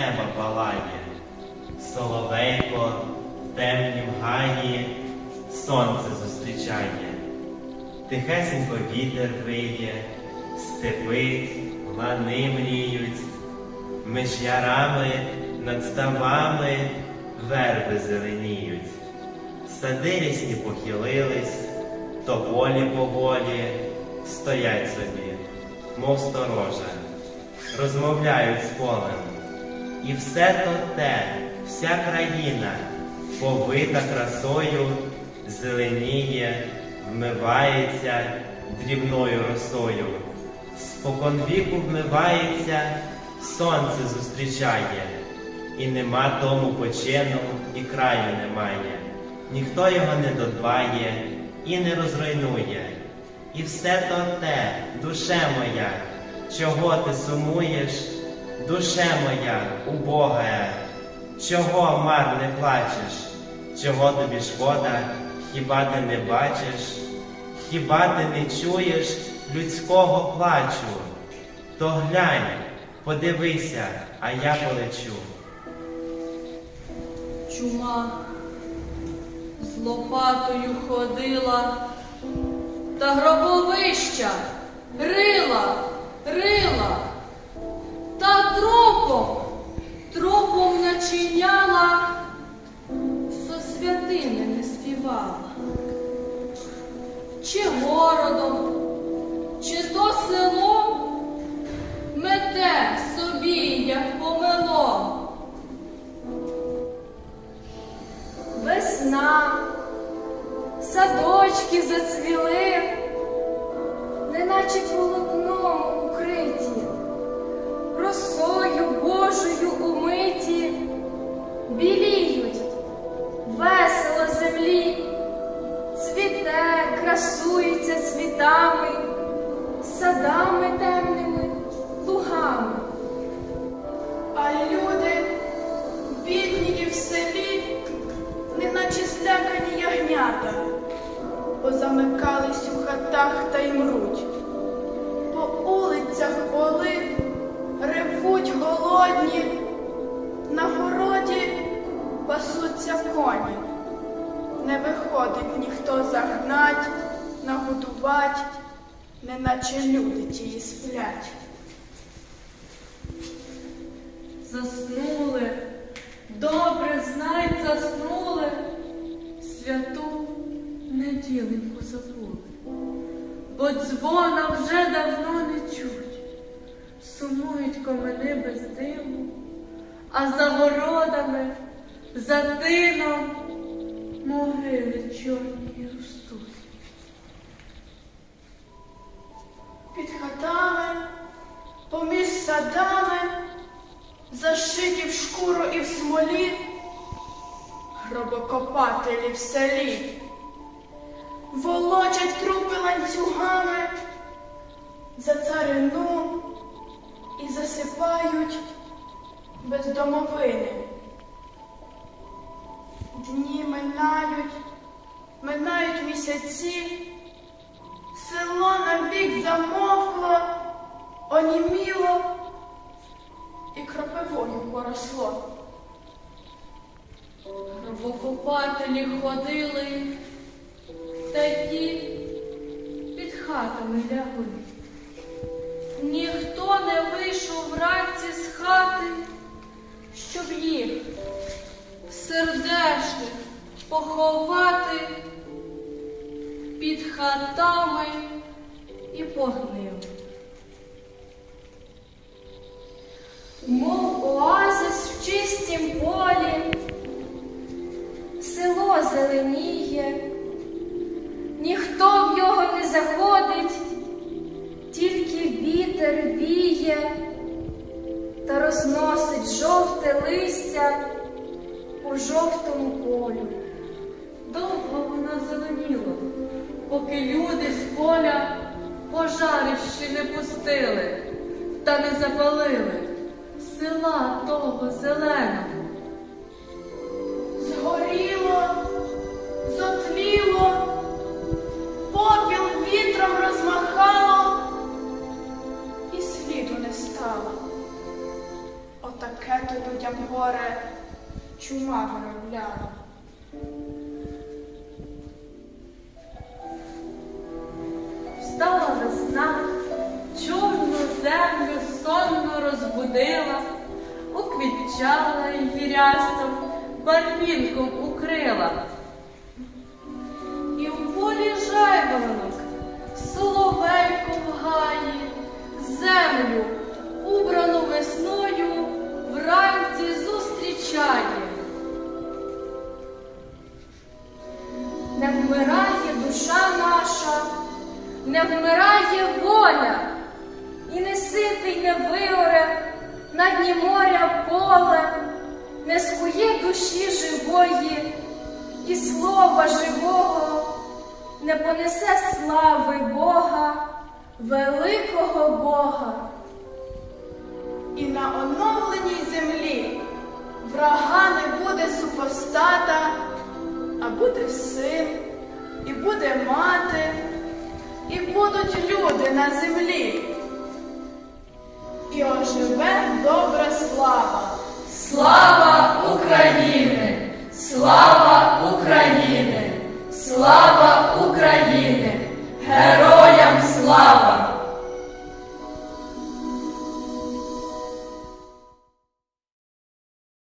неба палає, соловейко в темнім гаї сонце зустрічає, тихесенько вітер виє, степи, лани мріють, між ярами над ставами верби зеленіють, сади рясні похилились, тополі поволі стоять собі, мов сторожа, розмовляють з полем. І все то те, вся країна, повита красою, зеленіє, вмивається дрібною росою. Спокон віку вмивається, сонце зустрічає, і нема тому почину, і краю немає. Ніхто його не додбає і не розруйнує. І все то те, душе моя, чого ти сумуєш, душе моя, убогая, чого марне плачеш, чого тобі шкода, хіба ти не бачиш, хіба ти не чуєш людського плачу? То глянь, подивися, а я полечу. Чума з лопатою ходила, та гробовища рила, рила, та тропом, тропом начиняла, со святими не співала. Чи городом, чи то селом мете собі, як помелом. Весна, садочки зацвіли, неначе коні. Не виходить ніхто загнать, нагодувать, неначе люди тії сплять. Заснули, добре знай, заснули, святу неділеньку забули, бо дзвона вже давно не чуть, сумують комини без диму, а за городами, за тином могили чорні ростуть. Під хатами, поміж садами, зашиті в шкуру і в смолі, гробокопателі в селі, волочать трупи ланцюгами за царину і засипають без домовини. Дні минають, минають місяці. Село навік замовкло, оніміло і кропивою поросло. Гробокопателі ходили, та ті під хатами лягли. Ніхто не вийшов вранці з хати, сердешних поховати під хатами і погнили. Мов оазис в чистім полі, село зеленіє, ніхто в його не заходить, тільки вітер віє та розносить жовте листя у жовтому полю. Довго вона зеленіла, поки люди з поля пожарищі не пустили та не запалили села того зеленого. Згоріло, зотліло, попіл вітром розмахало, і сліду не стало. Отаке то людям горе чума виробляла. Встала весна, чорну землю сонно розбудила, уквітчала її рястом, барвінком укрила. І в полі жайворонок, соловейко в гаї, землю, убрану не воля, і не ситий не виоре на дні моря поле, не скує душі живої, і слова живого, не понесе слави Бога, великого Бога. І на оновленій землі врага не буде супостата, а буде син, і буде будуть люди на землі. І оживе добра слава. Слава України! Слава